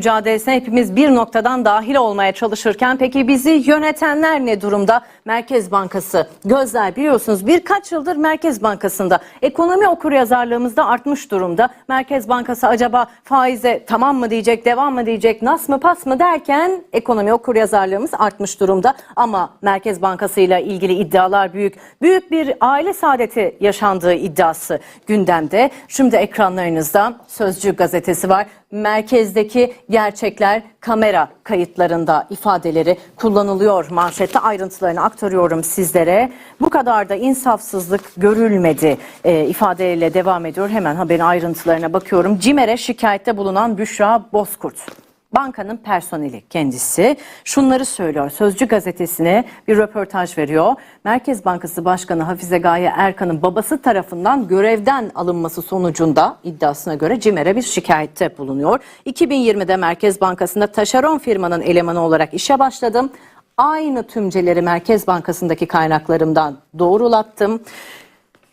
mücadelesine hepimiz bir noktadan dahil olmaya çalışırken peki bizi yönetenler ne durumda? Merkez Bankası gözler biliyorsunuz birkaç yıldır Merkez Bankası'nda ekonomi okuryazarlığımızda artmış durumda. Merkez Bankası acaba faize tamam mı diyecek, devam mı diyecek, nas mı pas mı derken ekonomi okuryazarlığımız artmış durumda. Ama Merkez Bankası ile ilgili iddialar büyük. Büyük bir aile saadeti yaşandığı iddiası gündemde. Şimdi ekranlarınızda Sözcü gazetesi var merkezdeki gerçekler kamera kayıtlarında ifadeleri kullanılıyor manşette ayrıntılarını aktarıyorum sizlere. Bu kadar da insafsızlık görülmedi e, ifadeyle devam ediyor. Hemen haberin ayrıntılarına bakıyorum. CİMER'e şikayette bulunan Büşra Bozkurt. Bankanın personeli kendisi şunları söylüyor. Sözcü gazetesine bir röportaj veriyor. Merkez Bankası Başkanı Hafize Gaye Erkan'ın babası tarafından görevden alınması sonucunda iddiasına göre CİMER'e bir şikayette bulunuyor. 2020'de Merkez Bankası'nda taşeron firmanın elemanı olarak işe başladım. Aynı tümceleri Merkez Bankası'ndaki kaynaklarımdan doğrulattım.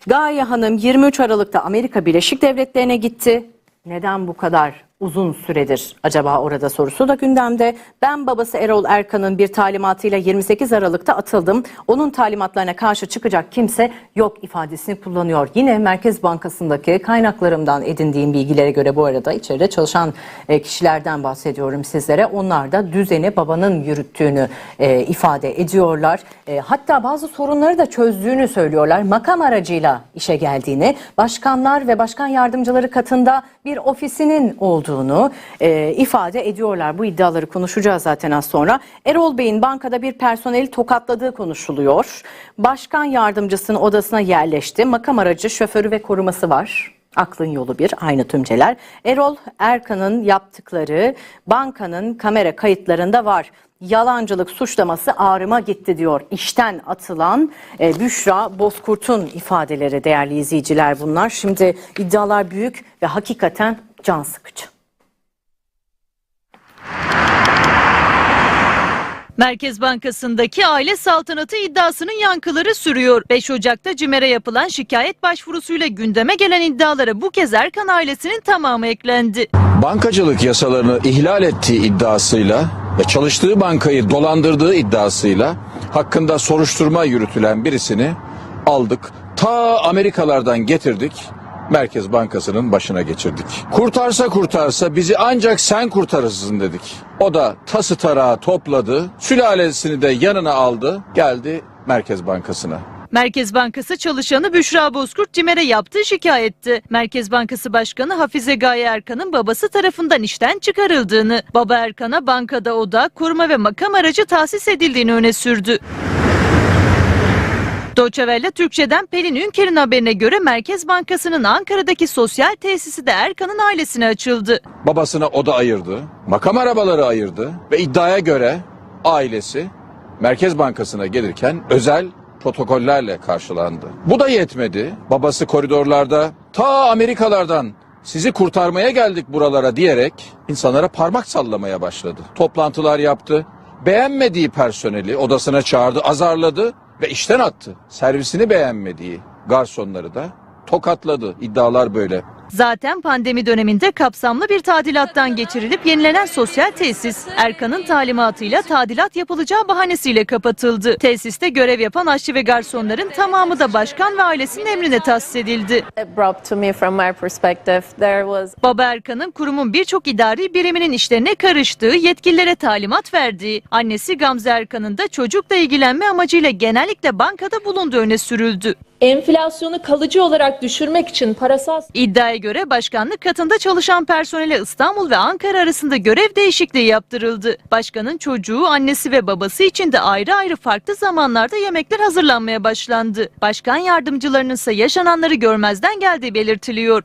Gaye Hanım 23 Aralık'ta Amerika Birleşik Devletleri'ne gitti. Neden bu kadar uzun süredir acaba orada sorusu da gündemde. Ben babası Erol Erkan'ın bir talimatıyla 28 Aralık'ta atıldım. Onun talimatlarına karşı çıkacak kimse yok ifadesini kullanıyor. Yine Merkez Bankası'ndaki kaynaklarımdan edindiğim bilgilere göre bu arada içeride çalışan e, kişilerden bahsediyorum sizlere. Onlar da düzeni babanın yürüttüğünü e, ifade ediyorlar. E, hatta bazı sorunları da çözdüğünü söylüyorlar. Makam aracıyla işe geldiğini, başkanlar ve başkan yardımcıları katında bir ofisinin olduğunu e, ifade ediyorlar. Bu iddiaları konuşacağız zaten az sonra. Erol Bey'in bankada bir personeli tokatladığı konuşuluyor. Başkan yardımcısının odasına yerleşti. Makam aracı, şoförü ve koruması var. Aklın yolu bir, aynı tümceler. Erol Erkan'ın yaptıkları bankanın kamera kayıtlarında var. Yalancılık suçlaması ağrıma gitti diyor. İşten atılan e, Büşra Bozkurt'un ifadeleri değerli izleyiciler bunlar. Şimdi iddialar büyük ve hakikaten can sıkıcı. Merkez Bankası'ndaki aile saltanatı iddiasının yankıları sürüyor. 5 Ocak'ta CİMER'e yapılan şikayet başvurusuyla gündeme gelen iddialara bu kez Erkan ailesinin tamamı eklendi. bankacılık yasalarını ihlal ettiği iddiasıyla ve çalıştığı bankayı dolandırdığı iddiasıyla hakkında soruşturma yürütülen birisini aldık. Ta Amerikalardan getirdik. Merkez Bankası'nın başına geçirdik. Kurtarsa kurtarsa bizi ancak sen kurtarırsın dedik. O da tası tarağı topladı, sülalesini de yanına aldı, geldi Merkez Bankası'na. Merkez Bankası çalışanı Büşra Bozkurt CİMER'e yaptığı şikayetti. Merkez Bankası Başkanı Hafize Gaye Erkan'ın babası tarafından işten çıkarıldığını, baba Erkan'a bankada oda, koruma ve makam aracı tahsis edildiğini öne sürdü. Welle Türkçe'den Pelin Ünker'in haberine göre Merkez Bankası'nın Ankara'daki sosyal tesisi de Erkan'ın ailesine açıldı. babasına oda ayırdı, makam arabaları ayırdı ve iddiaya göre ailesi Merkez Bankası'na gelirken özel protokollerle karşılandı. Bu da yetmedi. Babası koridorlarda ta Amerikalardan sizi kurtarmaya geldik buralara diyerek insanlara parmak sallamaya başladı. Toplantılar yaptı. Beğenmediği personeli odasına çağırdı, azarladı ve işten attı. Servisini beğenmediği garsonları da tokatladı. İddialar böyle. Zaten pandemi döneminde kapsamlı bir tadilattan geçirilip yenilenen sosyal tesis Erkan'ın talimatıyla tadilat yapılacağı bahanesiyle kapatıldı. Tesiste görev yapan aşçı ve garsonların tamamı da başkan ve ailesinin emrine tahsis edildi. Baba Erkan'ın kurumun birçok idari biriminin işlerine karıştığı, yetkililere talimat verdiği, annesi Gamze Erkan'ın da çocukla ilgilenme amacıyla genellikle bankada bulunduğu öne sürüldü. Enflasyonu kalıcı olarak düşürmek için parasal İddiaya göre başkanlık katında çalışan personele İstanbul ve Ankara arasında görev değişikliği yaptırıldı. Başkanın çocuğu, annesi ve babası için de ayrı ayrı farklı zamanlarda yemekler hazırlanmaya başlandı. Başkan yardımcılarının ise yaşananları görmezden geldiği belirtiliyor.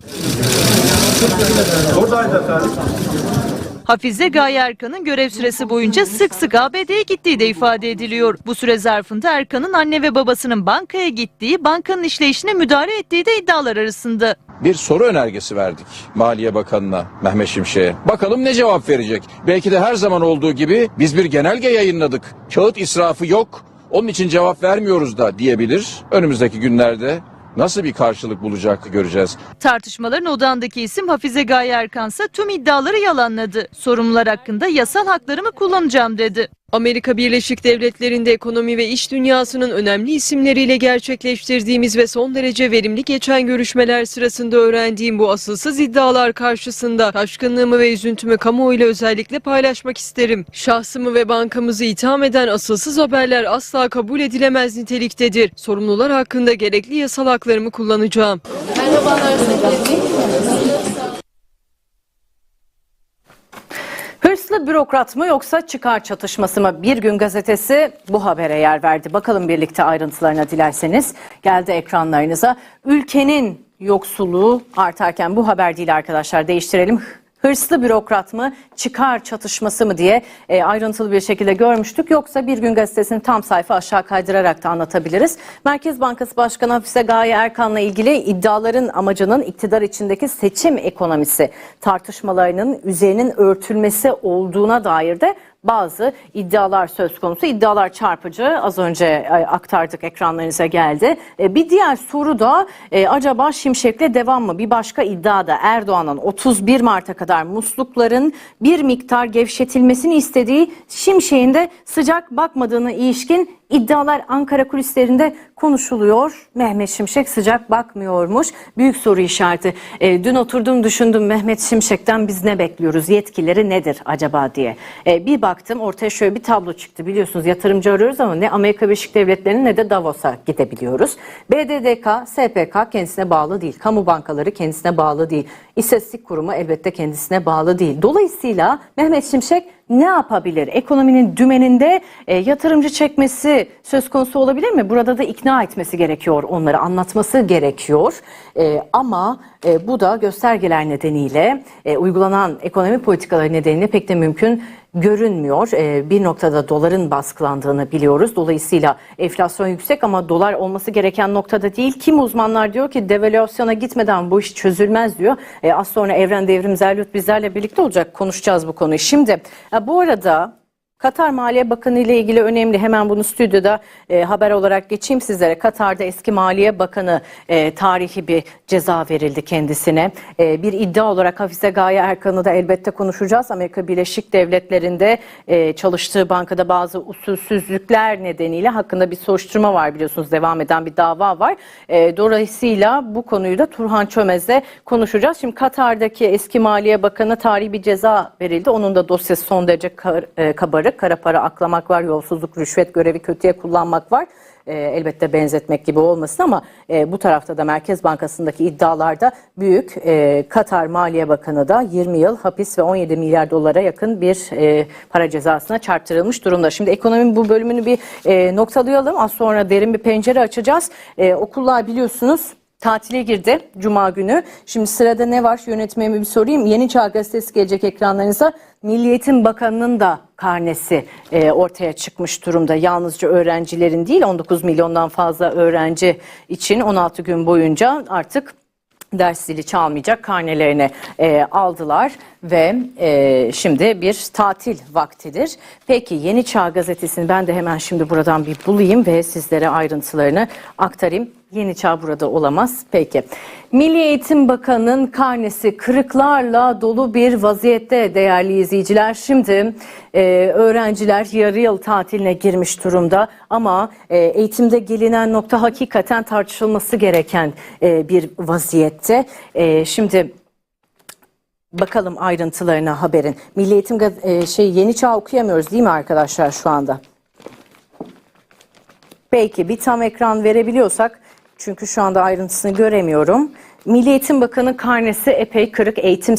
Hafize Gaye Erkan'ın görev süresi boyunca sık sık ABD'ye gittiği de ifade ediliyor. Bu süre zarfında Erkan'ın anne ve babasının bankaya gittiği, bankanın işleyişine müdahale ettiği de iddialar arasında. bir soru önergesi verdik Maliye Bakanı'na Mehmet Şimşek'e. Bakalım ne cevap verecek? Belki de her zaman olduğu gibi biz bir genelge yayınladık. Kağıt israfı yok. Onun için cevap vermiyoruz da diyebilir. Önümüzdeki günlerde nasıl bir karşılık bulacak göreceğiz. Tartışmaların odağındaki isim Hafize Gaye Erkansa tüm iddiaları yalanladı. Sorumlular hakkında yasal haklarımı kullanacağım dedi. Amerika Birleşik Devletleri'nde ekonomi ve iş dünyasının önemli isimleriyle gerçekleştirdiğimiz ve son derece verimli geçen görüşmeler sırasında öğrendiğim bu asılsız iddialar karşısında şaşkınlığımı ve üzüntümü kamuoyuyla özellikle paylaşmak isterim. Şahsımı ve bankamızı itham eden asılsız haberler asla kabul edilemez niteliktedir. Sorumlular hakkında gerekli yasal haklarımı kullanacağım. Hırslı bürokrat mı yoksa çıkar çatışması mı? Bir gün gazetesi bu habere yer verdi. Bakalım birlikte ayrıntılarına dilerseniz. Geldi ekranlarınıza. Ülkenin yoksulluğu artarken bu haber değil arkadaşlar değiştirelim. Hırslı bürokrat mı, çıkar çatışması mı diye e, ayrıntılı bir şekilde görmüştük. Yoksa bir gün gazetesini tam sayfa aşağı kaydırarak da anlatabiliriz. Merkez Bankası Başkanı Hafize Gaye Erkan'la ilgili iddiaların amacının iktidar içindeki seçim ekonomisi tartışmalarının üzerinin örtülmesi olduğuna dair de bazı iddialar söz konusu. İddialar çarpıcı. Az önce e, aktardık ekranlarınıza geldi. E, Bir diğer soru da e, acaba Şimşek'le devam mı? Bir başka iddia da Erdoğan'ın 31 Mart'a kadar muslukların bir miktar gevşetilmesini istediği Şimşek'in de sıcak bakmadığına ilişkin iddialar Ankara kulislerinde konuşuluyor. Mehmet Şimşek sıcak bakmıyormuş. Büyük soru işareti. E, dün oturdum düşündüm Mehmet Şimşek'ten biz ne bekliyoruz? Yetkileri nedir acaba diye. E, bir baktım ortaya şöyle bir tablo çıktı. Biliyorsunuz yatırımcı arıyoruz ama ne Amerika Birleşik Devletleri'ne ne de Davos'a gidebiliyoruz. BDDK, SPK kendisine bağlı değil. Kamu bankaları kendisine bağlı değil. İstatistik Kurumu elbette kendisine bağlı değil. Dolayısıyla Mehmet Şimşek ne yapabilir? Ekonominin dümeninde e, yatırımcı çekmesi söz konusu olabilir mi? Burada da ikna etmesi gerekiyor, onları anlatması gerekiyor. E, ama e, bu da göstergeler nedeniyle, e, uygulanan ekonomi politikaları nedeniyle pek de mümkün görünmüyor. E, bir noktada doların baskılandığını biliyoruz. Dolayısıyla enflasyon yüksek ama dolar olması gereken noktada değil. Kim uzmanlar diyor ki devalüasyona gitmeden bu iş çözülmez diyor. E, az sonra Evren Devrim Zerlut bizlerle birlikte olacak. Konuşacağız bu konuyu. Şimdi e, bu arada Katar Maliye Bakanı ile ilgili önemli hemen bunu stüdyoda e, haber olarak geçeyim sizlere. Katar'da eski Maliye Bakanı e, tarihi bir ceza verildi kendisine. E, bir iddia olarak Hafize Gaye Erkan'ı da elbette konuşacağız. Amerika Birleşik Devletleri'nde e, çalıştığı bankada bazı usulsüzlükler nedeniyle hakkında bir soruşturma var biliyorsunuz devam eden bir dava var. E, dolayısıyla bu konuyu da Turhan Çömez'le konuşacağız. Şimdi Katar'daki eski Maliye Bakanı tarihi bir ceza verildi. Onun da dosyası son derece kar, e, kabarık. Kara para aklamak var, yolsuzluk, rüşvet görevi kötüye kullanmak var. E, elbette benzetmek gibi olmasın ama e, bu tarafta da Merkez Bankası'ndaki iddialarda büyük. E, Katar Maliye Bakanı da 20 yıl hapis ve 17 milyar dolara yakın bir e, para cezasına çarptırılmış durumda. Şimdi ekonominin bu bölümünü bir e, noktalayalım. Az sonra derin bir pencere açacağız. E, okullar biliyorsunuz tatile girdi Cuma günü. Şimdi sırada ne var yönetmemi bir sorayım. Yeni Çağ Gazetesi gelecek ekranlarınıza. Milli Eğitim Bakanı'nın da karnesi e, ortaya çıkmış durumda. Yalnızca öğrencilerin değil 19 milyondan fazla öğrenci için 16 gün boyunca artık ders zili çalmayacak karnelerini e, aldılar ve e, şimdi bir tatil vaktidir. Peki Yeni Çağ Gazetesi'ni ben de hemen şimdi buradan bir bulayım ve sizlere ayrıntılarını aktarayım. Yeni Çağ burada olamaz. Peki. Milli Eğitim Bakanı'nın karnesi kırıklarla dolu bir vaziyette değerli izleyiciler. Şimdi e, öğrenciler yarı yıl tatiline girmiş durumda ama e, eğitimde gelinen nokta hakikaten tartışılması gereken e, bir vaziyette. E, şimdi bakalım ayrıntılarına haberin. Milli Eğitim e, şey Yeni Çağ okuyamıyoruz değil mi arkadaşlar şu anda? Belki bir tam ekran verebiliyorsak çünkü şu anda ayrıntısını göremiyorum. Milli Eğitim Bakanı karnesi epey kırık eğitim